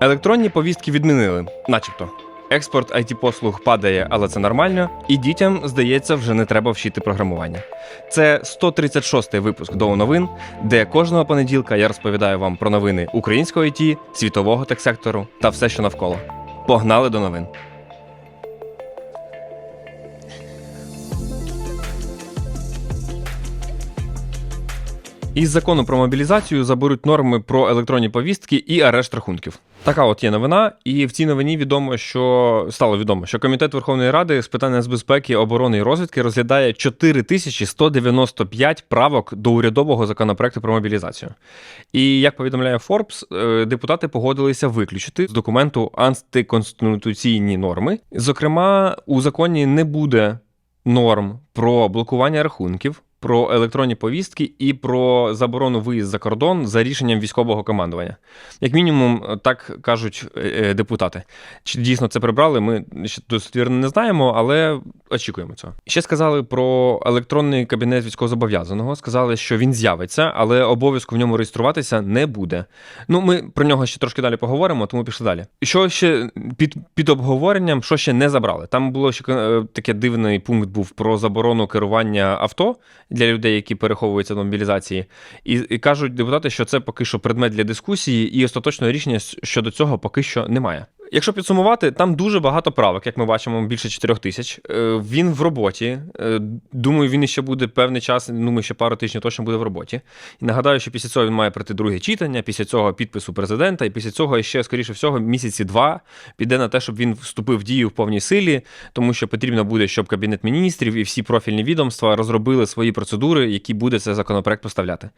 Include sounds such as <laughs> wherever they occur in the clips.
Електронні повістки відмінили, начебто. Експорт it послуг падає, але це нормально. І дітям, здається, вже не треба вчити програмування. Це 136-й випуск до новин, де кожного понеділка я розповідаю вам про новини українського IT, світового техсектору та все, що навколо. Погнали до новин. Із закону про мобілізацію заберуть норми про електронні повістки і арешт рахунків. Така от є новина, і в цій новині відомо, що стало відомо, що комітет Верховної Ради з питань нацбезпеки, оборони і розвідки розглядає 4195 правок до урядового законопроекту про мобілізацію. І як повідомляє Forbes, е, депутати погодилися виключити з документу антиконституційні норми. Зокрема, у законі не буде норм про блокування рахунків, про електронні повістки і про заборону виїзд за кордон за рішенням військового командування. Як мінімум, так кажуть е, е, депутати. Чи дійсно це прибрали? Ми ще достовірно не знаємо, але очікуємо цього. Ще сказали про електронний кабінет військовозобов'язаного. Сказали, що він з'явиться, але обов'язку в ньому реєструватися не буде. Ну, ми про нього ще трошки далі поговоримо, тому пішли далі. Що ще під, під обговоренням, що ще не забрали? Там було ще е, таке дивний пункт був про заборону керування авто для людей, які переховуються на мобілізації, і, і кажуть депутати, що це поки що предмет для дискусії, і остаточного рішення щодо цього поки що немає. Якщо підсумувати, там дуже багато правок, як ми бачимо, більше 4 тисяч. Е, Він в роботі. Е, Думаю, він ще буде певний час. Думаю, ще пару тижнів точно буде в роботі. І нагадаю, що після цього він має пройти друге читання, після цього підпису президента, і після цього ще, скоріше всього, місяці два піде на те, щоб він вступив в дію в повній силі, тому що потрібно буде, щоб кабінет міністрів і всі профільні відомства розробили свої процедури, які буде цей законопроект поставляти.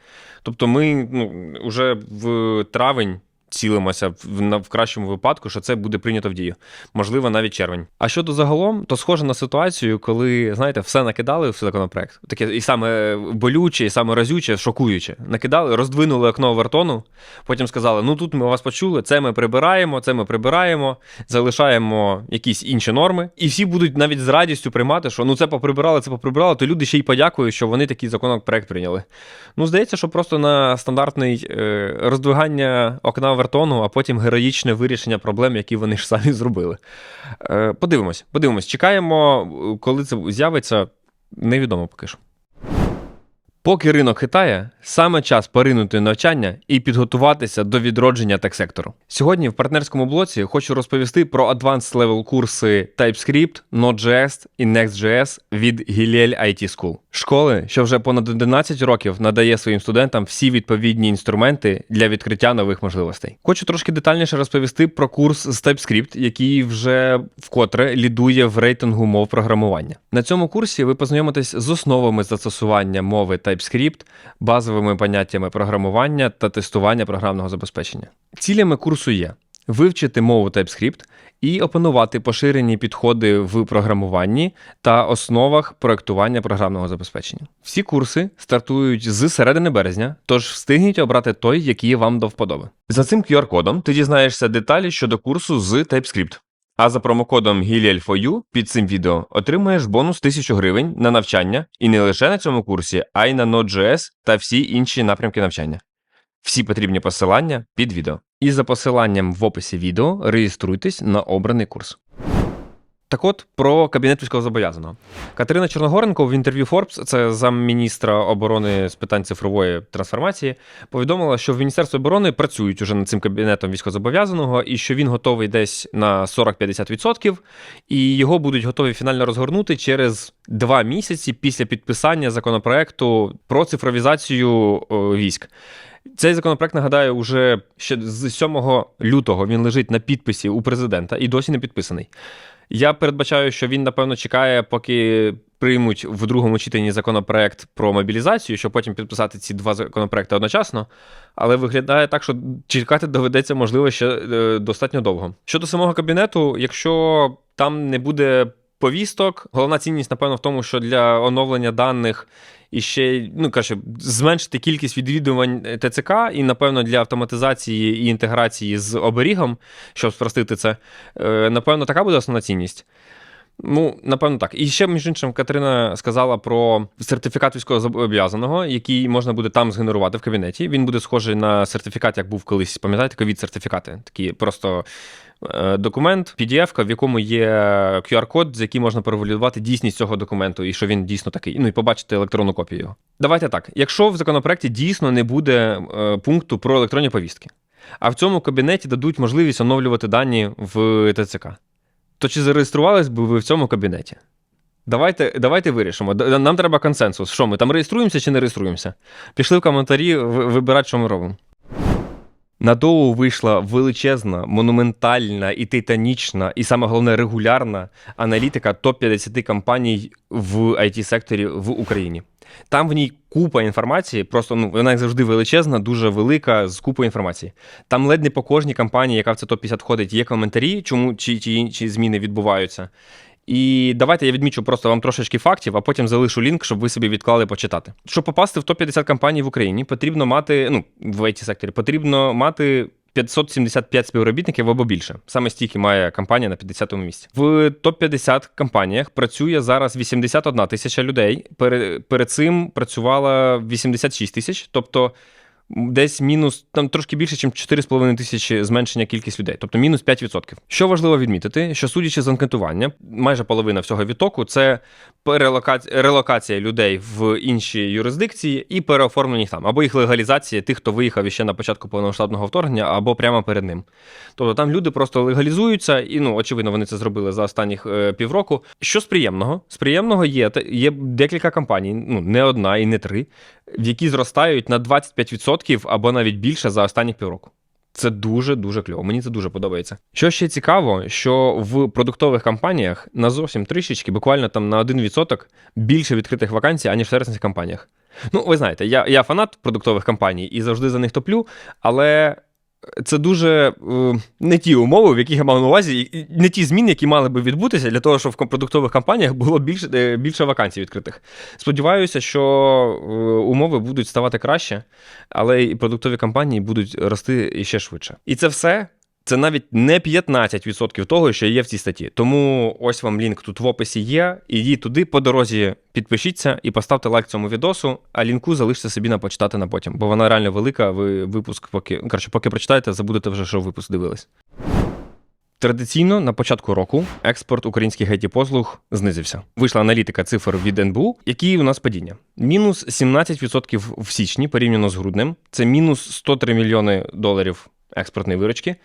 Тобто, ми ну, вже в травень цілимося в, кращому випадку, що це буде прийнято в дію. Можливо, навіть червень. А щодо загалом, то схоже на ситуацію, коли, знаєте, все накидали в законопроект. Таке і саме болюче, і саме разюче, шокуюче. Накидали, роздвинули окно вертону, потім сказали: ну тут ми вас почули, це ми прибираємо, це ми прибираємо, залишаємо якісь інші норми. І всі будуть навіть з радістю приймати, що ну це поприбирали, це поприбирали, то люди ще й подякують, що вони такий законопроект прийняли. Ну, здається, що просто на стандартний е, роздвигання окна вертону, а потім героїчне вирішення проблем, які вони ж самі зробили. Е, подивимось, подивимось. Чекаємо, коли це з'явиться, невідомо поки що. Поки ринок хитає, саме час поринути навчання і підготуватися до відродження техсектору. Сьогодні в партнерському блоці хочу розповісти про advanced level курси TypeScript, Node.js і Next.js від Hillel IT School. Школи, що вже понад 11 років надає своїм студентам всі відповідні інструменти для відкриття нових можливостей. Хочу трошки детальніше розповісти про курс з TypeScript, який вже вкотре лідує в рейтингу мов програмування. На цьому курсі ви познайомитесь з основами застосування мови TypeScript, базовими поняттями програмування та тестування програмного забезпечення. Цілями курсу є вивчити мову TypeScript і опанувати поширені підходи в програмуванні та основах проектування програмного забезпечення. Всі курси стартують з середини березня, тож встигніть обрати той, який вам до вподоби. За цим QR-кодом ти дізнаєшся деталі щодо курсу з TypeScript. А за промокодом HILEL4U під цим відео отримаєш бонус 1000 гривень на навчання і не лише на цьому курсі, а й на Node.js та всі інші напрямки навчання. Всі потрібні посилання під відео. І за посиланням в описі відео реєструйтесь на обраний курс. Так от про кабінет військовозобов'язаного. Катерина Чорногоренко в інтерв'ю Forbes, це замміністра оборони з питань цифрової трансформації, повідомила, що в Міністерстві оборони працюють уже над цим кабінетом військовозобов'язаного і що він готовий десь на 40-50%, і його будуть готові фінально розгорнути через два місяці після підписання законопроекту про цифровізацію військ. Цей законопроект, нагадаю, уже ще з 7 лютого він лежить на підписі у президента і досі не підписаний. Я передбачаю, що він, напевно, чекає, поки приймуть в другому читанні законопроект про мобілізацію, щоб потім підписати ці два законопроекти одночасно. Але виглядає так, що чекати доведеться, можливо, ще е, достатньо довго. Щодо самого кабінету, якщо там не буде повісток, головна цінність, напевно, в тому, що для оновлення даних і ще ну каже, зменшити кількість відвідувань ТЦК, і, напевно, для автоматизації і інтеграції з оберігом, щоб спростити це, е, напевно, така буде основна цінність. Ну, напевно, так. І ще, між іншим, Катерина сказала про сертифікат військовозобов'язаного, який можна буде там згенерувати в кабінеті. Він буде схожий на сертифікат, як був колись, пам'ятаєте, ковід-сертифікати. Такі просто е, документ, PDF, в якому є QR-код, з яким можна перевалідувати дійсність цього документу, і що він дійсно такий. Ну і побачити електронну копію його. Давайте так. Якщо в законопроекті дійсно не буде е, пункту про електронні повістки, а в цьому кабінеті дадуть можливість оновлювати дані в ТЦК. То чи зареєструвались би ви в цьому кабінеті? Давайте, давайте вирішимо. Нам треба консенсус. Що ми там реєструємося чи не реєструємося? Пішли в коментарі вибирати, що ми робимо. На доу вийшла величезна, монументальна і титанічна, і саме головне регулярна аналітика топ-50 компаній в it секторі в Україні. Там в ній купа інформації, просто ну вона як завжди величезна, дуже велика, з купою інформації. Там ледь не по кожній компанії, яка в це топ-50 входить, є коментарі, чому чи, чи інші зміни відбуваються. І давайте я відмічу просто вам трошечки фактів, а потім залишу лінк, щоб ви собі відклали почитати. Щоб попасти в топ-50 компаній в Україні, потрібно мати, ну, в it секторі потрібно мати 575 співробітників або більше. Саме стільки має компанія на 50-му місці. В топ-50 компаніях працює зараз 81 тисяча людей. Перед, перед цим працювала 86 тисяч, тобто. Десь мінус там трошки більше, ніж 4,5 тисячі зменшення кількість людей, тобто мінус 5%. Що важливо відмітити, що судячи з анкетування, майже половина всього відтоку це релокація людей в інші юрисдикції і переоформлення їх там, або їх легалізація тих, хто виїхав іще на початку повномасштабного вторгнення, або прямо перед ним. Тобто там люди просто легалізуються, і ну очевидно, вони це зробили за останніх е, півроку. Що з приємного? З приємного є є декілька компаній, ну не одна і не три, які зростають на 25% або навіть більше за останні півроку. Це дуже дуже кльово. Мені це дуже подобається. Що ще цікаво, що в продуктових компаніях на зовсім трішечки, буквально там на 1% більше відкритих вакансій, аніж в сервісних компаніях. Ну, ви знаєте, я, я фанат продуктових компаній і завжди за них топлю, але це дуже е, не ті умови, в яких я мав на увазі, не ті зміни, які мали би відбутися для того, щоб в продуктових компаніях було більше, більше вакансій відкритих. Сподіваюся, що е, умови будуть ставати краще, але і продуктові компанії будуть рости ще швидше. І це все. Це навіть не 15% того, що є в цій статті. Тому ось вам лінк тут в описі є. Ідіть туди по дорозі, підпишіться і поставте лайк цьому відосу, а лінку залиште собі на почитати на потім, бо вона реально велика. Ви випуск, поки коротше, поки прочитаєте, забудете вже, що випуск дивились. Традиційно на початку року експорт українських it послуг знизився. Вийшла аналітика цифр від НБУ, які у нас падіння. Мінус 17% в січні порівняно з груднем. Це мінус 103 мільйони доларів експортної виручки.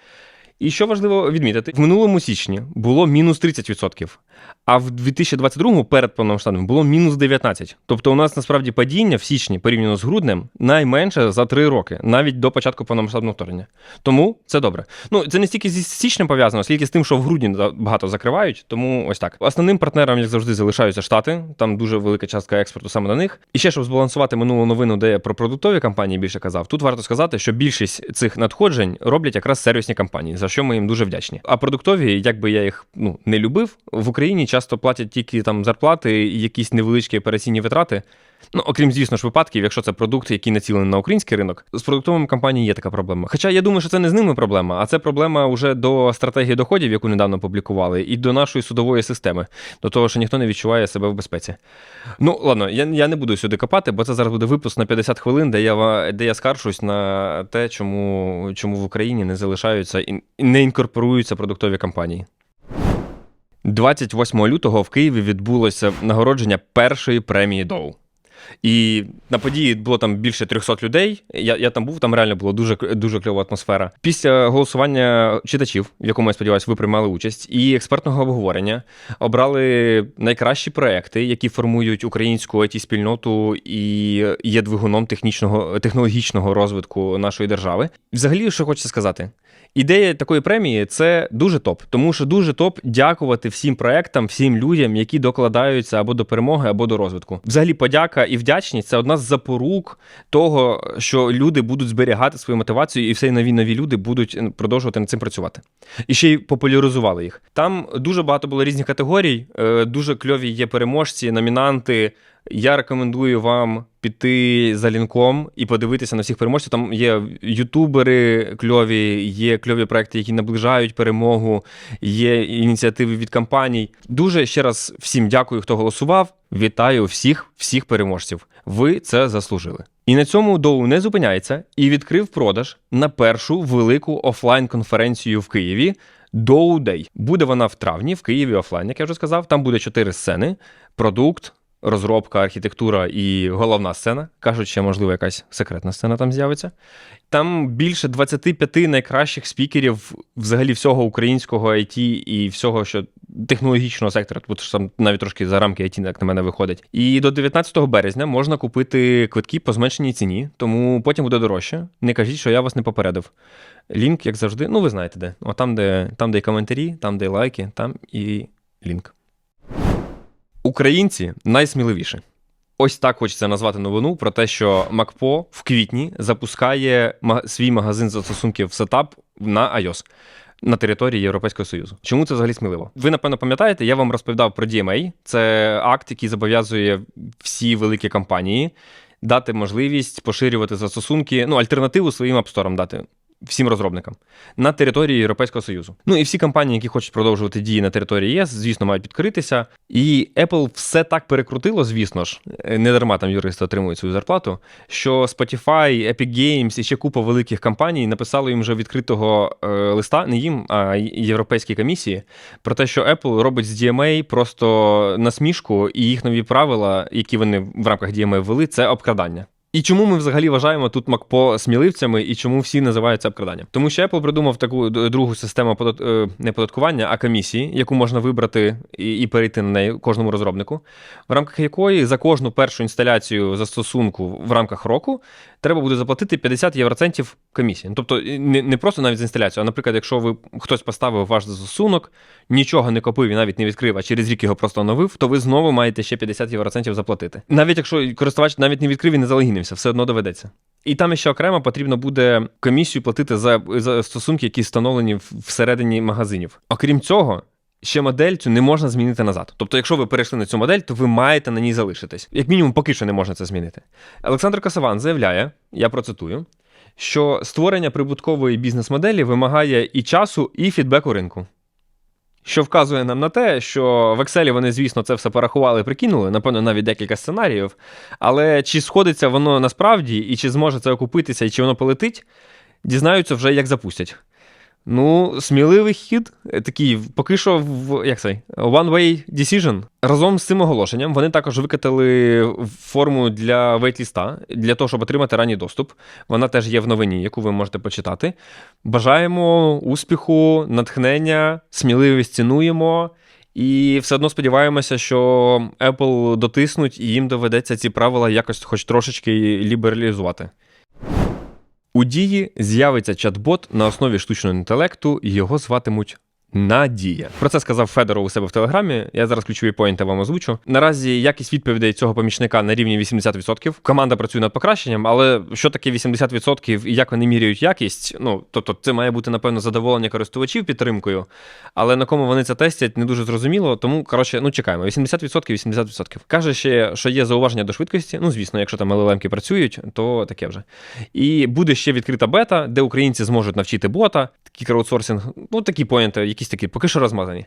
І що важливо відмітити, в минулому січні було мінус 30%, а в 2022 перед повномасштабним було мінус 19%. Тобто у нас насправді падіння в січні порівняно з груднем найменше за 3 роки, навіть до початку повномасштабного вторгнення. Тому це добре. Ну це не стільки зі січнем пов'язано, скільки з тим, що в грудні багато закривають. Тому ось так. Основним партнером, як завжди, залишаються штати. Там дуже велика частка експорту саме на них. І ще щоб збалансувати минулу новину, де я про продуктові компанії більше казав. Тут варто сказати, що більшість цих надходжень роблять якраз сервісні компанії, за що ми їм дуже вдячні. А продуктові, як би я їх ну не любив, в Україні часто платять тільки там зарплати і якісь невеличкі операційні витрати. Ну, окрім, звісно ж, випадків, якщо це продукт, який націлений на український ринок, з продуктовими компаніями є така проблема. Хоча я думаю, що це не з ними проблема, а це проблема вже до стратегії доходів, яку недавно публікували, і до нашої судової системи, до того, що ніхто не відчуває себе в безпеці. Ну, ладно, я, я не буду сюди копати, бо це зараз буде випуск на 50 хвилин, де я, де я скаржусь на те, чому, чому в Україні не залишаються і не інкорпоруються продуктові компанії. 28 лютого в Києві відбулося нагородження першої премії Доу. І на події було там більше 300 людей. Я, я там був, там реально було дуже, дуже кльова атмосфера. Після голосування читачів, в якому я сподіваюся, ви приймали участь, і експертного обговорення обрали найкращі проекти, які формують українську it спільноту і є двигуном технічного технологічного розвитку нашої держави. Взагалі, що хочеться сказати. Ідея такої премії це дуже топ, тому що дуже топ дякувати всім проектам, всім людям, які докладаються або до перемоги, або до розвитку. Взагалі, подяка і вдячність це одна з запорук того, що люди будуть зберігати свою мотивацію, і все нові нові люди будуть продовжувати над цим працювати. І ще й популяризували їх. Там дуже багато було різних категорій, е, дуже кльові є переможці, номінанти. Я рекомендую вам піти за лінком і подивитися на всіх переможців. Там є ютубери кльові, є кльові проекти, які наближають перемогу, є ініціативи від компаній. Дуже ще раз всім дякую, хто голосував. Вітаю всіх, всіх переможців. Ви це заслужили. І на цьому Доу не зупиняється і відкрив продаж на першу велику офлайн-конференцію в Києві. Dow Day. Буде вона в травні в Києві офлайн, як я вже сказав. Там буде чотири сцени: продукт, розробка, архітектура і головна сцена. Кажуть, ще можливо якась секретна сцена там з'явиться. Там більше 25 найкращих спікерів взагалі всього українського IT і всього, що технологічного сектора, тому що там навіть трошки за рамки IT, як на мене, виходить. І до 19 березня можна купити квитки по зменшеній ціні, тому потім буде дорожче. Не кажіть, що я вас не попередив. Лінк, як завжди, ну ви знаєте де. О, там, де, там, де і коментарі, там, де і лайки, там і лінк. Українці найсміливіші. Ось так хочеться назвати новину про те, що МакПо в квітні запускає свій магазин застосунків сетап на iOS на території Європейського Союзу. Чому це взагалі сміливо? Ви напевно пам'ятаєте, я вам розповідав про DMA. Це акт, який зобов'язує всі великі компанії дати можливість поширювати застосунки, ну альтернативу своїм апсторам дати. Всім розробникам на території Європейського Союзу. Ну і всі компанії, які хочуть продовжувати дії на території ЄС, звісно, мають підкритися. І Apple все так перекрутило, звісно ж, е, не дарма там юристи отримують свою зарплату. Що Spotify, Epic Games і ще купа великих компаній написали їм вже відкритого е, листа, не їм, а Європейській комісії, про те, що Apple робить з DMA просто насмішку, і їх нові правила, які вони в рамках DMA ввели, це обкрадання. І чому ми взагалі вважаємо тут МакПо сміливцями, і чому всі називають це обкраданням? Тому що Apple придумав таку другу систему подат... е, не податкування, а комісії, яку можна вибрати і, і перейти на неї кожному розробнику, в рамках якої за кожну першу інсталяцію застосунку в рамках року треба буде заплатити 50 євроцентів комісії. Ну, Тобто не, не просто навіть за інсталяцію, а наприклад, якщо ви хтось поставив ваш застосунок, нічого не купив і навіть не відкрив, а через рік його просто оновив, то ви знову маєте ще 50 євроцентів заплатити. Навіть якщо користувач навіть не відкрив і не залогінився, все одно доведеться. І там ще окремо потрібно буде комісію платити за, за стосунки, які встановлені всередині магазинів. Окрім цього. Ще модель цю не можна змінити назад. Тобто, якщо ви перейшли на цю модель, то ви маєте на ній залишитись. Як мінімум, поки що не можна це змінити. Олександр Косован заявляє, я процитую, що створення прибуткової бізнес-моделі вимагає і часу, і фідбеку ринку. Що вказує нам на те, що в Excel вони, звісно, це все порахували, прикинули, напевно, навіть декілька сценаріїв. Але чи сходиться воно насправді, і чи зможе це окупитися, і чи воно полетить, дізнаються вже як запустять. Ну, сміливий хід, е, такий, поки що в як це, one-way decision. Разом з цим оголошенням вони також викатали форму для вейтліста для того, щоб отримати ранній доступ. Вона теж є в новині, яку ви можете почитати. Бажаємо успіху, натхнення, сміливість цінуємо. І все одно сподіваємося, що Apple дотиснуть і їм доведеться ці правила якось хоч трошечки лібералізувати. У дії з'явиться чат-бот на основі штучного інтелекту, його зватимуть Надія. Про це сказав Федоров у себе в телеграмі. Я зараз ключові поінти вам озвучу. Наразі якість відповідей цього помічника на рівні 80%. Команда працює над покращенням, але що таке 80% і як вони міряють якість? Ну тобто, це має бути напевно задоволення користувачів підтримкою, але на кому вони це тестять, не дуже зрозуміло. Тому коротше, ну чекаємо. 80% 80%. Каже ще, що є зауваження до швидкості. Ну звісно, якщо там LLM-ки працюють, то таке вже. І буде ще відкрита бета, де українці зможуть навчити бота, такий краудсорсинг, ну такі поінти, якісь такі, поки що розмазані.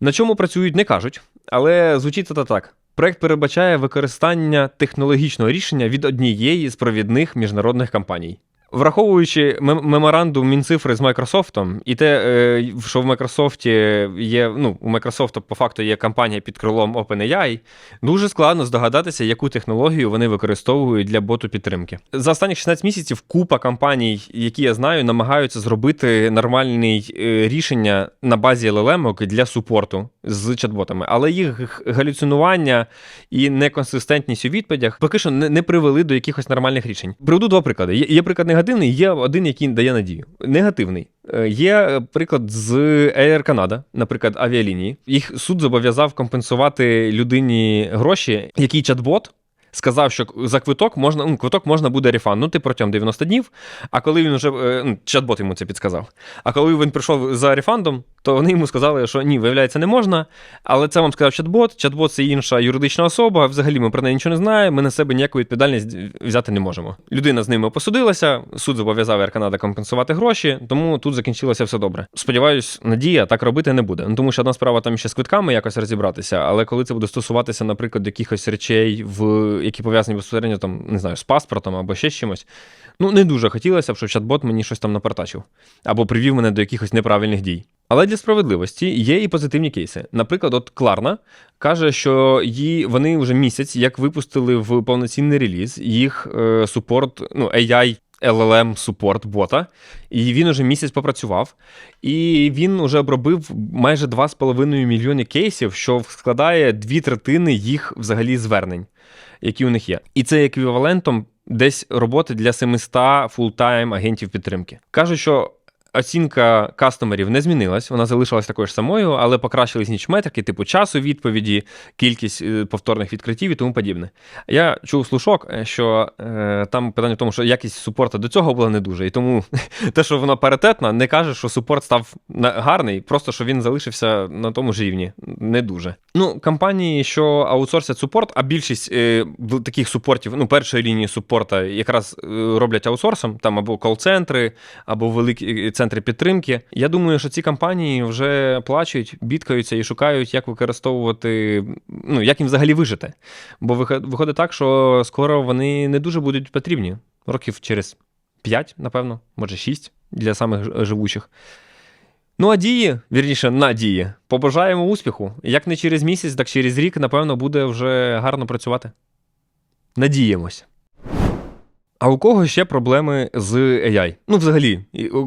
На чому працюють, не кажуть, але звучить це так. Проект передбачає використання технологічного рішення від однієї з провідних міжнародних компаній. Враховуючи меморандум Мінцифри з Майкрософтом, і те, е, що в Майкрософті є, ну, у Майкрософту по факту є компанія під крилом OpenAI, дуже складно здогадатися, яку технологію вони використовують для боту підтримки. За останні 16 місяців купа компаній, які я знаю, намагаються зробити нормальне рішення на базі LLM для супорту з чат-ботами, але їх галюцинування і неконсистентність у відповідях поки що не, привели до якихось нормальних рішень. Приведу два приклади. Є, є приклад негативний, є один, який дає надію. Негативний. Е, Є е, приклад з Air Canada, наприклад, авіалінії. Їх суд зобов'язав компенсувати людині гроші, який чат-бот. Сказав, що за квиток можна, ну, квиток можна буде рефанднути протягом 90 днів. А коли він вже е, ну, чат-бот йому це підсказав. А коли він прийшов за рефандом, то вони йому сказали, що ні, виявляється, не можна. Але це вам сказав чат-бот. Чат-бот це інша юридична особа. Взагалі ми про неї нічого не знаємо. Ми на себе ніяку відповідальність взяти не можемо. Людина з ними посудилася, суд зобов'язав Air Canada компенсувати гроші, тому тут закінчилося все добре. Сподіваюсь, надія так робити не буде. Ну тому що одна справа там ще з квитками якось розібратися, але коли це буде стосуватися, наприклад, якихось речей, в які пов'язані безпосередньо там, не знаю, з паспортом або ще з чимось. Ну, не дуже хотілося б, щоб чат-бот мені щось там напартачив або привів мене до якихось неправильних дій. Але для справедливості є і позитивні кейси. Наприклад, от Кларна каже, що її вони вже місяць як випустили в повноцінний реліз їх е, супорт, ну AI LLM супорт бота, і він уже місяць попрацював, і він вже обробив майже 2,5 мільйони кейсів, що складає дві третини їх взагалі звернень, які у них є. І це еквівалентом десь роботи для 700 фултайм агентів підтримки. Кажуть, що Оцінка кастомерів не змінилась, вона залишилась такою ж самою, але покращились нічметрики, типу часу відповіді, кількість е, повторних відкриттів і тому подібне. Я чув слушок, е, що е, там питання в тому, що якість супорту до цього була не дуже. І тому <laughs> те, що воно паритетна, не каже, що супорт став гарний, просто що він залишився на тому ж рівні. Не дуже. Ну, компанії, що аутсорсять супорт, а більшість е, таких супортів, ну, першої лінії супорта якраз е, роблять аутсорсом, там або кол-центри, або великі центри підтримки. Я думаю, що ці компанії вже плачуть, бідкаються і шукають, як використовувати, ну як їм взагалі вижити. Бо виходить так, що скоро вони не дуже будуть потрібні. Років через 5, напевно, може 6 для самих живучих. Ну, а дії, вірніше, надії, побажаємо успіху. Як не через місяць, так через рік, напевно, буде вже гарно працювати. Надіємось. А у кого ще проблеми з AI? Ну, взагалі,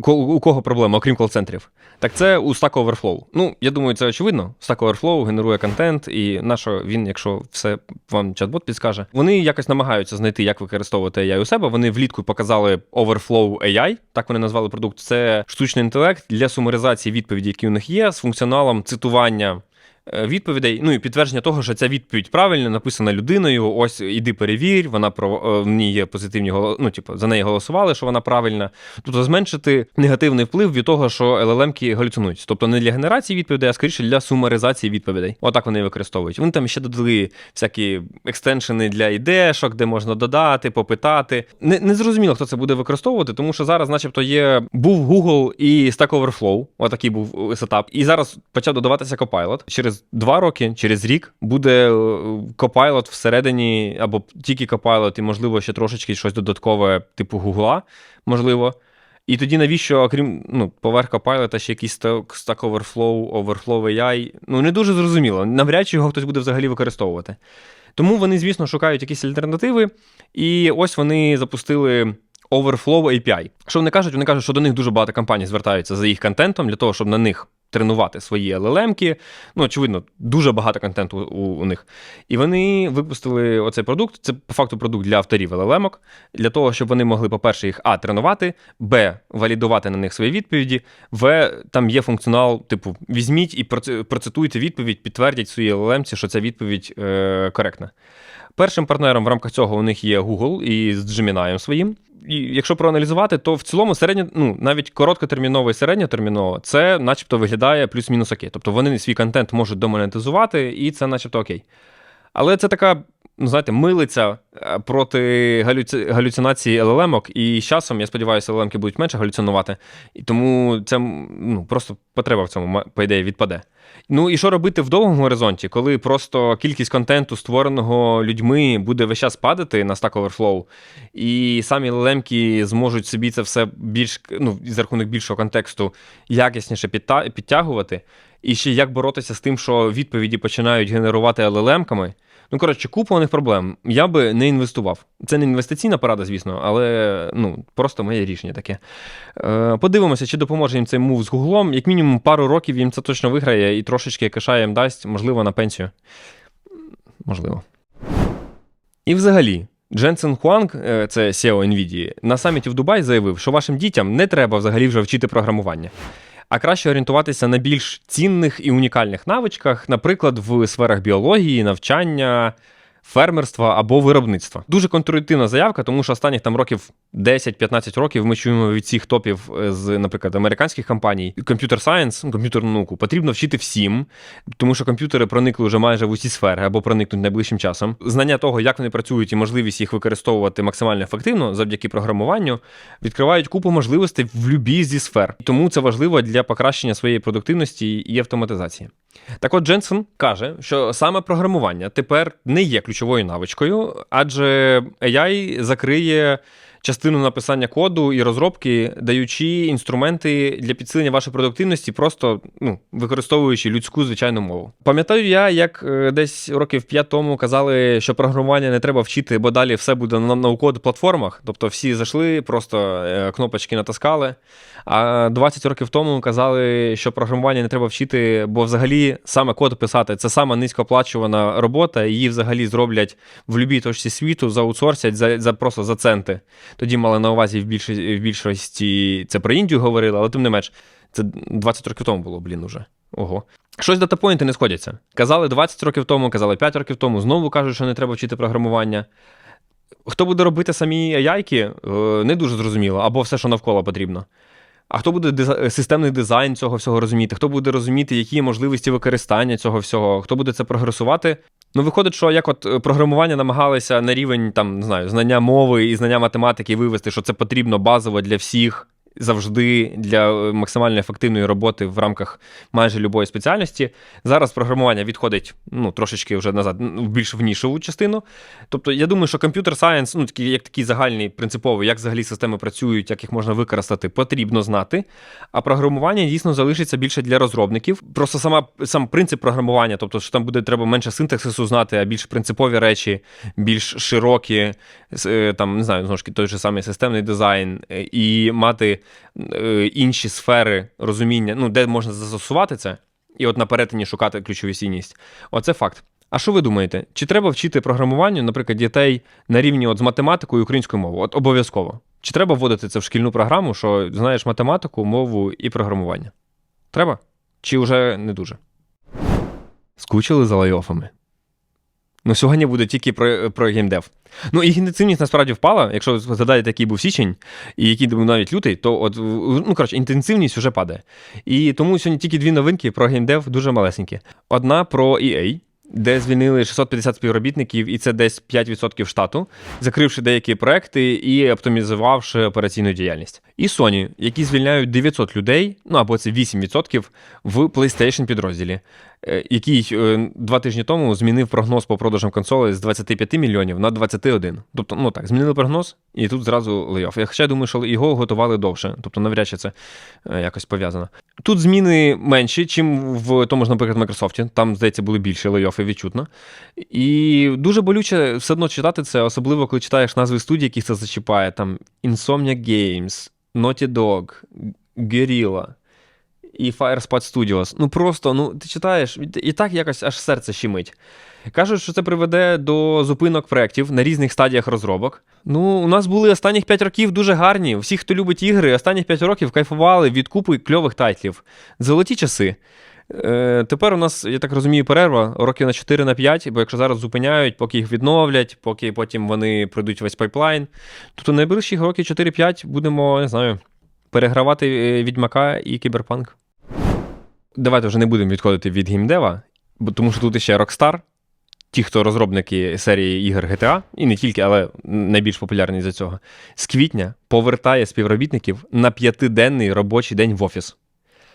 у кого проблема, окрім кол-центрів? Так це у Stack Overflow. Ну, я думаю, це очевидно. Stack Overflow генерує контент, і на що він, якщо все вам чат-бот підскаже, вони якось намагаються знайти, як використовувати AI у себе. Вони влітку показали Overflow AI, так вони назвали продукт. Це штучний інтелект для сумаризації відповіді, які у них є, з функціоналом цитування. Е, відповідей, ну і підтвердження того, що ця відповідь правильна, написана людиною. Ось іди перевір, вона про е, в ній є позитивні ну, типу, за неї голосували, що вона правильна. Тобто зменшити негативний вплив від того, що LLM-ки галюцинують. Тобто не для генерації відповідей, а скоріше для сумаризації відповідей. Отак вони використовують. Вони там ще додали всякі екстеншени для ідешок, де можна додати, попитати. Не не зрозуміло, хто це буде використовувати, тому що зараз, начебто, є був Google і Stack Overflow, отакий був сетап. І зараз почав додаватися Copilot. Через через два роки, через рік буде е, Copilot всередині, або тільки Copilot, і, можливо, ще трошечки щось додаткове, типу Гугла, можливо. І тоді навіщо, окрім ну, поверх Copilot, ще якийсь Stack Overflow, Overflow AI, ну не дуже зрозуміло. Навряд чи його хтось буде взагалі використовувати. Тому вони, звісно, шукають якісь альтернативи. І ось вони запустили Overflow API. Що вони кажуть? Вони кажуть, що до них дуже багато компаній звертаються за їх контентом для того, щоб на них тренувати свої LLM-ки. Ну, очевидно, дуже багато контенту у, у них. І вони випустили оцей продукт. Це по факту продукт для авторів LLM, для того, щоб вони могли, по-перше, їх А, тренувати, Б, валідувати на них свої відповіді. В, там є функціонал, типу, візьміть і процитуйте відповідь, підтвердять своїй LLM, що ця відповідь е, коректна. Першим партнером в рамках цього у них є Google і з Gemini своїм якщо проаналізувати, то в цілому середня, ну навіть короткотерміново і середньотерміново, це начебто виглядає плюс-мінус окей. Тобто вони свій контент можуть домонетизувати, і це начебто окей. Але це така, ну знаєте, милиця е, проти галюці... галюцинації llm і з часом, я сподіваюся, llm будуть менше галюцинувати, і тому це ну, просто потреба в цьому, по ідеї, відпаде. Ну і що робити в довгому горизонті, коли просто кількість контенту, створеного людьми, буде весь час падати на Stack Overflow, і самі лемки зможуть собі це все більш ну, за рахунок більшого контексту якісніше підтягувати. І ще як боротися з тим, що відповіді починають генерувати LLM-ками. Ну, коротше, купа у них проблем. Я би не інвестував. Це не інвестиційна порада, звісно, але ну, просто моє рішення таке. Е, Подивимося, чи допоможе їм цей мув з Гуглом. Як мінімум, пару років їм це точно виграє і трошечки киша їм дасть, можливо, на пенсію. Можливо. І взагалі. Дженсен Хуанг, е, це SEO NVIDIA, на саміті в Дубаї заявив, що вашим дітям не треба взагалі вже вчити програмування а краще орієнтуватися на більш цінних і унікальних навичках, наприклад, в сферах біології, навчання, фермерства або виробництва. Дуже контрінтуїтивна заявка, тому що останніх там років 10-15 років ми чуємо від цих топів е, з, наприклад, американських компаній. Комп'ютер сайенс, комп'ютерну науку потрібно вчити всім, тому що комп'ютери проникли вже майже в усі сфери або проникнуть найближчим часом. Знання того, як вони працюють, і можливість їх використовувати максимально ефективно завдяки програмуванню, відкривають купу можливостей в любій зі сфер. Тому це важливо для покращення своєї продуктивності і автоматизації. Так от Дженсен каже, що саме програмування тепер не є ключовою навичкою, адже AI закриє частину написання коду і розробки, даючи інструменти для підсилення вашої продуктивності, просто ну, використовуючи людську звичайну мову. Пам'ятаю я, як е, десь років п'ять тому казали, що програмування не треба вчити, бо далі все буде на наукових платформах. Тобто всі зайшли, просто е, кнопочки натискали. А 20 років тому казали, що програмування не треба вчити, бо взагалі саме код писати це саме низькооплачувана робота, її взагалі зроблять в будь-якій точці світу, заутсорсять за, за просто за центи. Тоді мали на увазі в більшості, в більшості це про Індію говорили, але тим не менш, це 20 років тому було, блін, уже. Ого. Щось датапоінти не сходяться. Казали 20 років тому, казали 5 років тому, знову кажуть, що не треба вчити програмування. Хто буде робити самі яйки, не дуже зрозуміло, або все, що навколо потрібно. А хто буде системний дизайн цього всього розуміти? Хто буде розуміти, які можливості використання цього всього? Хто буде це прогресувати? Ну, виходить, що як от програмування намагалися на рівень там не знаю, знання мови і знання математики вивести, що це потрібно базово для всіх завжди для е, максимально ефективної роботи в рамках майже любої спеціальності. Зараз програмування відходить ну, трошечки вже назад, більш в нішову частину. Тобто, я думаю, що комп'ютер сайенс, ну, такий, як такий загальний принциповий, як взагалі системи працюють, як їх можна використати, потрібно знати. А програмування дійсно залишиться більше для розробників. Просто сама сам принцип програмування, тобто, що там буде треба менше синтаксису знати, а більш принципові речі, більш широкі, е, там, не знаю, знову ж той же самий системний дизайн, е, і мати інші сфери розуміння, ну, де можна застосувати це, і от на перетині шукати ключову цінність. Оце факт. А що ви думаєте? Чи треба вчити програмуванню, наприклад, дітей на рівні от з математикою і українською мовою? От обов'язково. Чи треба вводити це в шкільну програму, що знаєш математику, мову і програмування? Треба? Чи вже не дуже? Скучили за лайофами? Ну, сьогодні буде тільки про про геймдев. Ну і інтенсивність насправді впала. Якщо згадаєте, який був січень, і який був навіть лютий, то от ну коротше, інтенсивність вже падає. І тому сьогодні тільки дві новинки про геймдев дуже малесенькі. Одна про EA де звільнили 650 співробітників, і це десь 5% штату, закривши деякі проекти і оптимізувавши операційну діяльність. І Sony, які звільняють 900 людей, ну або це 8% в PlayStation підрозділі, е, який е, два тижні тому змінив прогноз по продажам консолей з 25 мільйонів на 21. Тобто, ну так, змінили прогноз, і тут зразу лейоф. Я хоча думаю, що його готували довше, тобто навряд чи це е, якось пов'язано. Тут зміни менші, чим в тому ж, наприклад, Microsoft. Там, здається, були більше лейофи відчутно. І дуже болюче все одно читати це, особливо коли читаєш назви студій, яких це зачіпає. Там Insomnia Games, Naughty Dog, Guerrilla і Firespot Studios. Ну просто ну ти читаєш, і так якось аж серце щемить. Кажуть, що це приведе до зупинок проєктів на різних стадіях розробок. Ну, у нас були останніх 5 років дуже гарні. Всі, хто любить ігри, останніх 5 років кайфували від купи кльових тайтлів. Золоті часи. Е, Тепер у нас, я так розумію, перерва років на 4 на 5, бо якщо зараз зупиняють, поки їх відновлять, поки потім вони пройдуть весь пайплайн. Тобто найближчі роки 4-5 будемо, не знаю, перегравати е, Відьмака і Кіберпанк. Давайте вже не будемо відходити від геймдева, тому що тут ще Rockstar ті, хто розробники серії ігор GTA, і не тільки, але найбільш популярні за цього, з квітня повертає співробітників на п'ятиденний робочий день в офіс.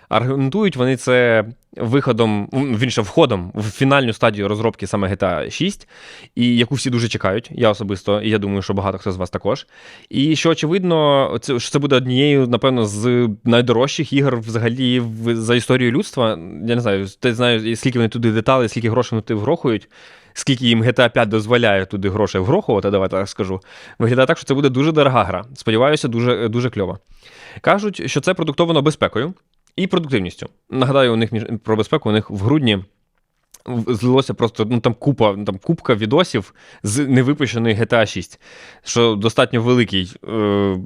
Аргументують вони це виходом, він ще входом в фінальну стадію розробки саме GTA 6, і яку всі дуже чекають. Я особисто, і я думаю, що багато хто з вас також. І що очевидно, що це буде однією, напевно, з найдорожчих ігор взагалі за історію людства. Я не знаю, ти знаєш, скільки вони туди деталей, скільки грошей вони туди. Скільки їм GTA 5 дозволяє туди грошей вгрохувати, давайте так скажу. Виглядає так, що це буде дуже дорога гра. Сподіваюся, дуже дуже кльово. Кажуть, що це продуктовано безпекою і продуктивністю. Нагадаю, у них про безпеку у них в грудні злилося просто ну там купа, там купка відосів з невипущеної GTA 6, що достатньо великий, е,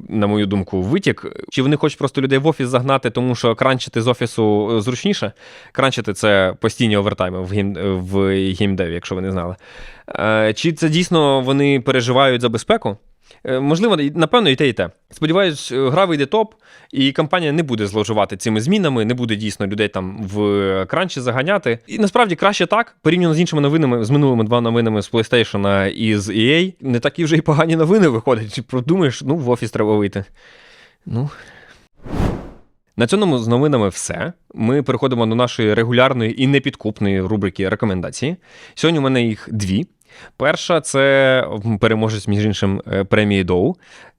на мою думку, витік. Чи вони хочуть просто людей в офіс загнати, тому що кранчити з офісу е, зручніше? Кранчити це постійні овертайми в, гейм, в геймдеві, якщо ви не знали. Е, Чи це дійсно вони переживають за безпеку? Е, Можливо, напевно, і те, і те. Сподіваюсь, е, гра вийде топ, і компанія не буде зловживати цими змінами, не буде дійсно людей там в кранчі заганяти. І насправді краще так, порівняно з іншими новинами, з минулими два новинами з PlayStation і з EA, не такі вже й погані новини виходять. Продумаєш, ну, в офіс треба вийти. Ну. На цьому з новинами все. Ми переходимо до нашої регулярної і непідкупної рубрики рекомендації. Сьогодні у мене їх дві. Перша це переможець, між іншим, е, премії Доу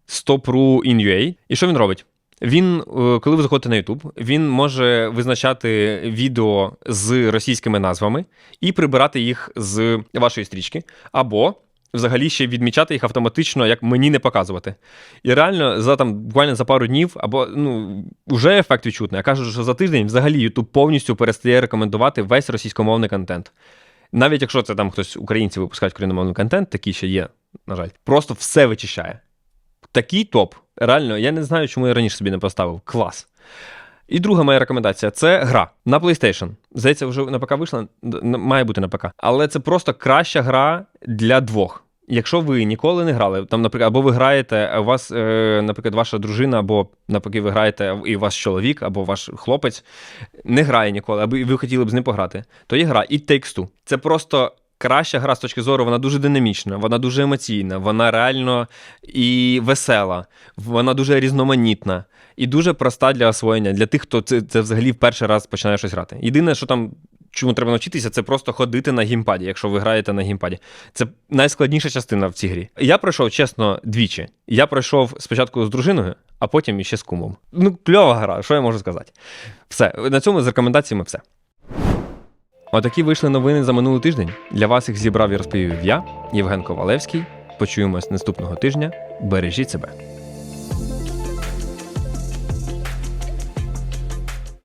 Stop.ru in UA. І що він робить? Він, е, коли ви заходите на YouTube, він може визначати відео з російськими назвами і прибирати їх з вашої стрічки, або взагалі ще відмічати їх автоматично, як мені не показувати. І реально за там буквально за пару днів, або ну вже ефект відчутний. Я кажу, що за тиждень взагалі YouTube повністю перестає рекомендувати весь російськомовний контент. Навіть якщо це там хтось українці випускають україномовний контент, такий ще є, на жаль, просто все вичищає. Такий топ. Реально, я не знаю, чому я раніше собі не поставив. Клас. І друга моя рекомендація це гра на PlayStation. Здається, вже на ПК вийшла, має бути на ПК. Але це просто краща гра для двох. Якщо ви ніколи не грали, там, наприклад, або ви граєте, а у вас, е, наприклад, ваша дружина, або навпаки, ви граєте, і ваш чоловік, або ваш хлопець не грає ніколи, або ви хотіли б з ним пограти, то є гра Takes Two. Це просто краща гра з точки зору, вона дуже динамічна, вона дуже емоційна, вона реально і весела, вона дуже різноманітна і дуже проста для освоєння, для тих, хто це, це взагалі в перший раз починає щось грати. Єдине, що там. Чому треба навчитися, це просто ходити на геймпаді, якщо ви граєте на геймпаді. Це найскладніша частина в цій грі. Я пройшов, чесно, двічі. Я пройшов спочатку з дружиною, а потім іще з кумом. Ну, кльова гра, що я можу сказати. Все, на цьому з рекомендаціями все. Отакі вийшли новини за минулий тиждень. Для вас їх зібрав і розповів я, Євген Ковалевський. Почуємось наступного тижня. Бережіть себе.